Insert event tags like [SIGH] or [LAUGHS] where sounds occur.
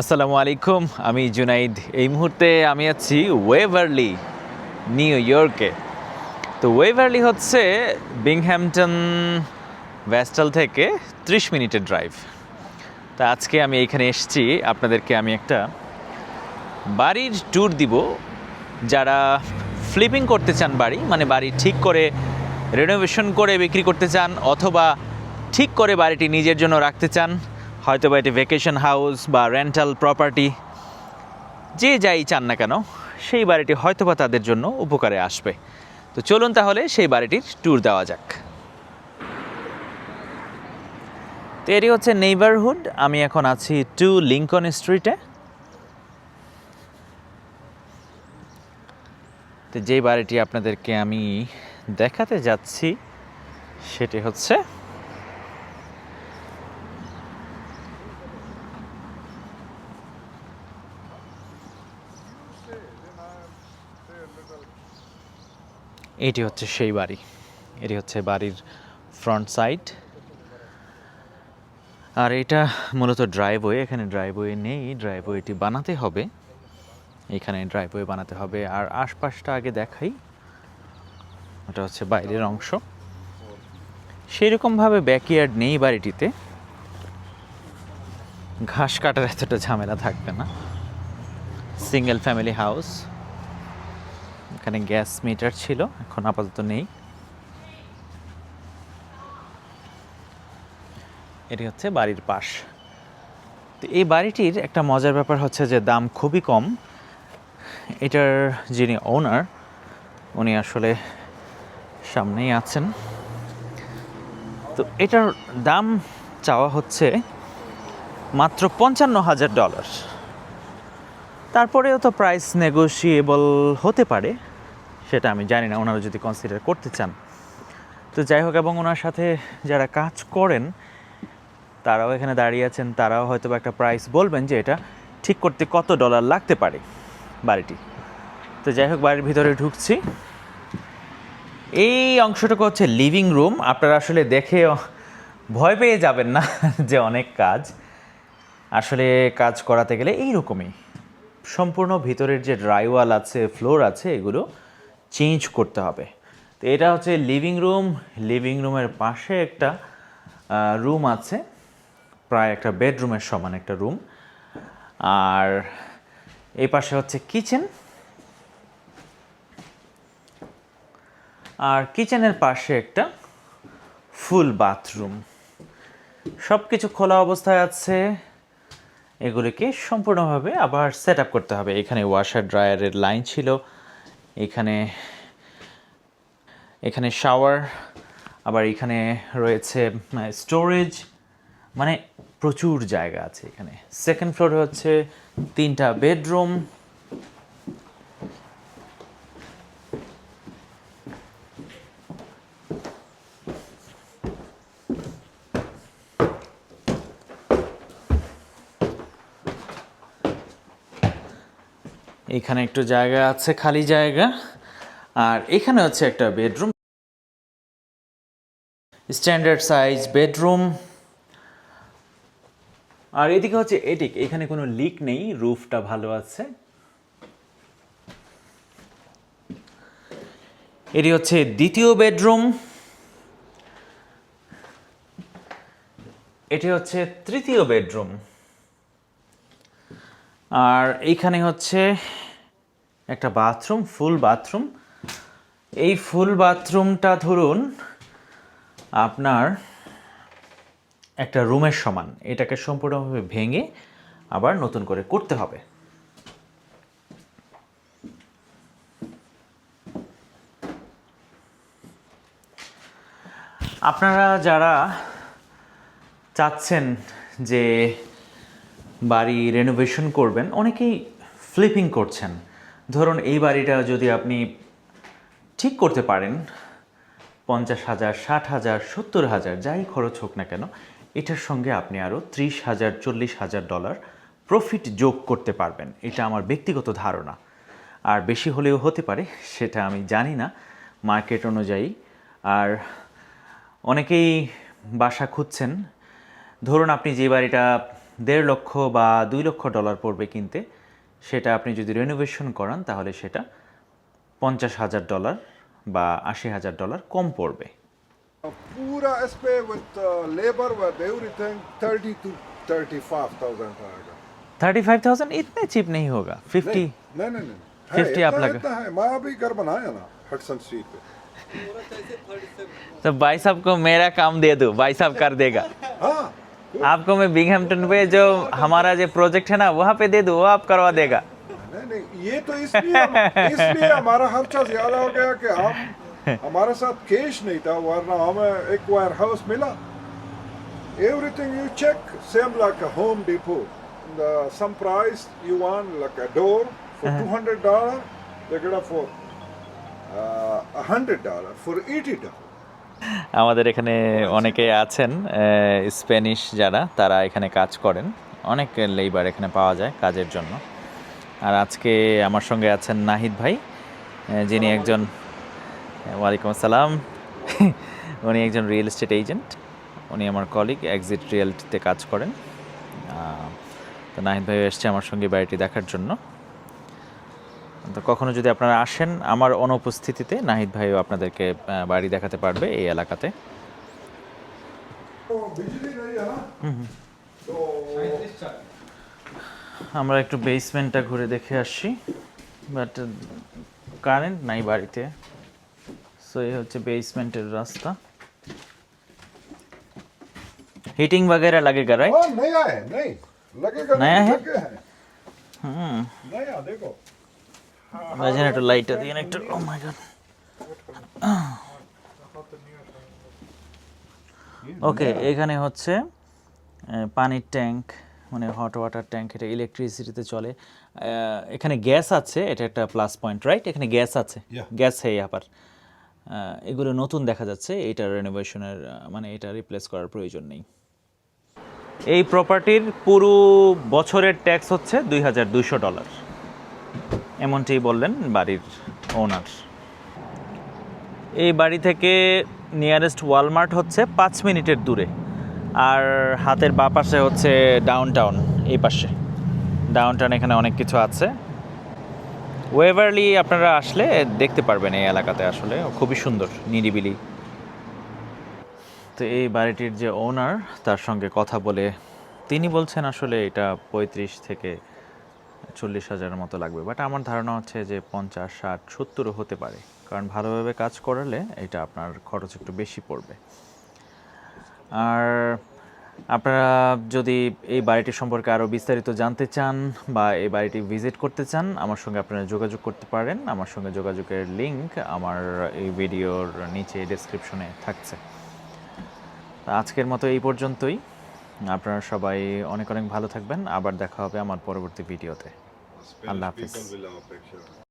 আসসালামু আলাইকুম, আমি জুনাইদ। এই মুহূর্তে আমি আছি ওয়েভারলি, নিউ ইয়র্কে। তো ওয়েভারলি হচ্ছে বিংহ্যামটন ভ্যাস্টাল থেকে ত্রিশ মিনিটের ড্রাইভ। তা আজকে আমি এইখানে এসেছি, আপনাদেরকে আমি একটা বাড়ির ট্যুর দিব। যারা ফ্লিপিং করতে চান বাড়ি মানে বাড়ি ঠিক করে রেনোভেশন করে বিক্রি করতে চান, অথবা ঠিক করে বাড়িটি নিজের জন্য রাখতে চান হয়তো বা এটি ভেকেশন হাউস বা রেন্টাল প্রপার্টি যে যাই চান না কেন, সেই বাড়িটি হয়তো বা তাদের জন্য উপকারে আসবে। তো চলুন তাহলে সেই বাড়িটির ট্যুর দেওয়া যাক। তো এটি হচ্ছে নেইবারহুড আমি এখন আছি টু লিঙ্কন স্ট্রিটে তো যেই বাড়িটি আপনাদেরকে আমি দেখাতে যাচ্ছি, সেটি হচ্ছে এটি হচ্ছে সেই বাড়ি। এটি হচ্ছে বাড়ির ফ্রন্ট সাইড আর এটা মূলত ড্রাইভওয়ে এখানে ড্রাইভওয়ে নেই। ড্রাইভওয়েটি বানাতে হবে। এখানে ড্রাইভওয়ে বানাতে হবে। আর আশপাশটা আগে দেখাই। ওটা হচ্ছে বাইরের অংশ। সেরকমভাবে ব্যাকইয়ার্ড নেই বাড়িটিতে। ঘাস কাটার এতটা ঝামেলা থাকবে না। সিঙ্গেল ফ্যামিলি হাউস এখানে গ্যাস মিটার ছিল, এখন আপাতত নেই। এটি হচ্ছে বাড়ির পাশ। তো এই বাড়িটির একটা মজার ব্যাপার হচ্ছে যে দাম খুবই কম। এটার যিনি ওনার উনি আসলে সামনেই আছেন। তো এটার দাম চাওয়া হচ্ছে মাত্র পঞ্চান্ন হাজার ডলার। তারপরেও তো প্রাইস নেগোশিয়েবল হতে পারে। সেটা আমি জানি না, ওনারা যদি কনসিডার করতে চান। তো যাই হোক, এবং ওনার সাথে যারা কাজ করেন, তারাও এখানে দাঁড়িয়ে আছেন, তারাও হয়তো একটা প্রাইস বলবেন যে এটা ঠিক করতে কত ডলার লাগতে পারে বাড়িটি। তো যাই হোক, বাড়ির ভিতরে ঢুকছি। এই অংশটুকু হচ্ছে লিভিং রুম আপনারা আসলে দেখে ভয় পেয়ে যাবেন না [LAUGHS] যে অনেক কাজ। আসলে কাজ করাতে গেলে এইরকমই। সম্পূর্ণ ভিতরের যে ড্রাইওয়াল আছে ফ্লোর আছে, এগুলো চেঞ্জ করতে হবে। তো এটা হচ্ছে লিভিং রুম লিভিং রুমের পাশে একটা রুম আছে, প্রায় একটা বেডরুমের সমান একটা রুম আর এই পাশে হচ্ছে কিচেন আর কিচেনের পাশে একটা ফুল বাথরুম সব কিছু খোলা অবস্থায় আছে। এগুলিকে সম্পূর্ণভাবে আবার সেট করতে হবে। এখানে ওয়াশার ড্রায়ারের লাইন ছিল। এখানে এখানে শাওয়ার আবার এখানে রয়েছে স্টোরেজ মানে প্রচুর জায়গা আছে এখানে। সেকেন্ড ফ্লোরে হচ্ছে তিনটা বেডরুম এখানে একটু জায়গা আছে, খালি জায়গা। আর এখানে হচ্ছে একটা বেডরুম। Standard size bedroom. আর এদিকে হচ্ছে এটিক এখানে কোনো লিক নেই, রুফটা ভালো আছে। এটি হচ্ছে দ্বিতীয় বেডরুম। এটি হচ্ছে তৃতীয় বেডরুম। আর এইখানে হচ্ছে একটা বাথরুম ফুল বাথরুম এই ফুল বাথরুমটা ধরুন আপনার একটা রুমের সমান। এটাকে সম্পূর্ণভাবে ভেঙে আবার নতুন করে করতে হবে। আপনারা যারা চাচ্ছেন যে বাড়ি রেনোভেশন করবেন, অনেকেই ফ্লিপিং করছেন। ধরুন এই বাড়িটা যদি আপনি ঠিক করতে পারেন, পঞ্চাশ হাজার, ষাট হাজার, সত্তর হাজার, যাই খরচ হোক না কেন, এটার সঙ্গে আপনি আরও ত্রিশ হাজার, চল্লিশ হাজার ডলার প্রফিট যোগ করতে পারবেন। এটা আমার ব্যক্তিগত ধারণা। আর বেশি হলেও হতে পারে, সেটা আমি জানি না মার্কেট অনুযায়ী। আর অনেকেই বাসা খুঁজছেন, ধরুন আপনি যে বাড়িটা দেড় লক্ষ বা দুই লক্ষ ডলার পড়বে কিনতে সেটা আপনি যদি রেনোভেশন করান তাহলে সেটা পঞ্চাশ হাজার ডলার বা আশি হাজার ডলার কম পড়বে पूरा इस पे with uh, labor with everything 30 to 35,000 आएगा थर्टी फाइव थाउजेंड इतने चीप नहीं होगा फिफ्टी नहीं नहीं नहीं 50 है, आप इतना- लगा। इतना है मैं अभी घर बनाया ना हटसन स्ट्रीट पे तो भाई साहब को मेरा काम दे दो भाई साहब कर देगा हाँ आपको मैं बिगहैम्पटन पे जो हमारा जो प्रोजेक्ट है ना वहाँ पे दे दो वो आप करवा देगा। नहीं नहीं ये तो इसलिए इसलिए हमारा खर्चा ज़्यादा हो गया कि हम हमारे साथ कैश नहीं था वरना हमें एक वायर हाउस मिला everything you check same like a Home Depot some price you want like a door for 200 dollar they get it for uh, 100 dollar for 80 dollar. আমাদের এখানে অনেকে আছেন স্প্যানিশ যারা তারা এখানে কাজ করেন। অনেক লেবার এখানে পাওয়া যায় কাজের জন্য। আর আজকে আমার সঙ্গে আছেন নাহিদ ভাই যিনি একজন ওয়ালাইকুম আসসালাম। [LAUGHS] উনি একজন রিয়েল এস্টেট এজেন্ট উনি আমার কলিগ এক্সিট রিয়েলটিতে কাজ করেন। তো নাহিদ ভাই এসছে আমার সঙ্গে বাড়িটি দেখার জন্য। তো কখনো যদি আপনারা আসেন আমার অনুপস্থিতিতে নাহিদ ভাইও আপনাদেরকে আহ, বাড়ি দেখাতে পারবে এই এলাকাতে तो बिजली नहीं है ना तो আমরা একটু বেসমেন্টটা ঘুরে দেখে আসছি বাট কারেন্ট নাই বাড়িতে সো এই হচ্ছে বেসমেন্টের রাস্তা হিটিং वगैरह लगेगा राइट हाँ नया है नहीं लगेगा नया नहीं, है? लगे है হুম नया देखो বাজেন একটু লাইটটা দিয়ে একটু ও মাই গড ওকে এখানে হচ্ছে পানির ট্যাঙ্ক মানে হট ওয়াটার ট্যাঙ্ক এটা ইলেকট্রিসিটিতে চলে। এখানে গ্যাস আছে এটা একটা প্লাস পয়েন্ট রাইট এখানে গ্যাস আছে. গ্যাস হ্যাঁ আবার এগুলো নতুন দেখা যাচ্ছে এটা রেনোভেশনের মানে এটা রিপ্লেস করার প্রয়োজন নেই। এই প্রপার্টির পুরো বছরের ট্যাক্স হচ্ছে দুই হাজার দুইশো ডলার এমনটি বললেন বাড়ির ওনার এই বাড়ি থেকে নিয়ারেস্ট ওয়ালমার্ট হচ্ছে পাঁচ মিনিটের দূরে, আর হাতের বা পাশে হচ্ছে ডাউন টাউন এই পাশে। ডাউন টাউন এখানে অনেক কিছু আছে। ওয়েভারলি আপনারা আসলে দেখতে পারবেন এই এলাকাতে আসলে, খুবই সুন্দর, নিরিবিলি। তো এই বাড়িটির যে ওনার তার সঙ্গে কথা বলে তিনি বলছেন আসলে এটা পঁয়ত্রিশ থেকে চল্লিশ হাজারের মতো লাগবে। বাট আমার ধারণা হচ্ছে যে পঞ্চাশ, ষাট, সত্তরও হতে পারে। কারণ ভালোভাবে কাজ করালে এটা আপনার খরচ একটু বেশি পড়বে। আর আপনারা যদি এই বাড়িটি সম্পর্কে আরও বিস্তারিত জানতে চান বা এই বাড়িটি ভিজিট করতে চান, আমার সঙ্গে আপনারা যোগাযোগ করতে পারেন। আমার সঙ্গে যোগাযোগের লিংক আমার এই ভিডিওর নিচে ডেসক্রিপশনে থাকছে। আজকের মতো এই পর্যন্তই। আপনারা সবাই অনেক অনেক ভালো থাকবেন। আবার দেখা হবে আমার পরবর্তী ভিডিওতে। আল্লাহ Allah